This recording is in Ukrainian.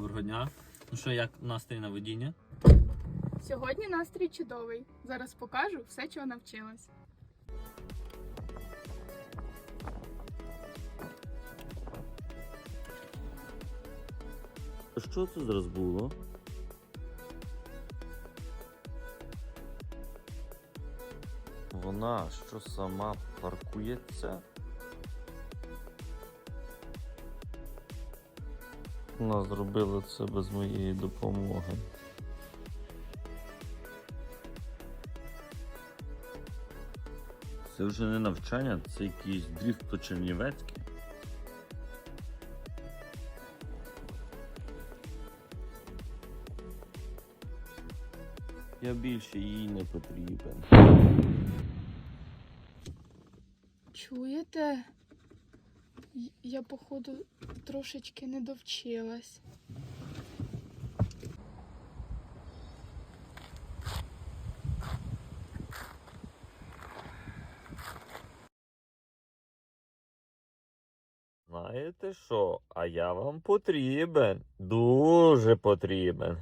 Доброго дня. Ну що, як настрій на водіння? Сьогодні настрій чудовий. Зараз покажу все, чого навчилась. Що це зараз було? Вона що сама паркується? Вона зробила це без моєї допомоги. Це вже не навчання, це якийсь дріфт по чернівецьки. Я більше їй не потрібен. Чуєте? Я, походу, трошечки не довчилась. Знаєте що? А я вам потрібен. Дуже потрібен.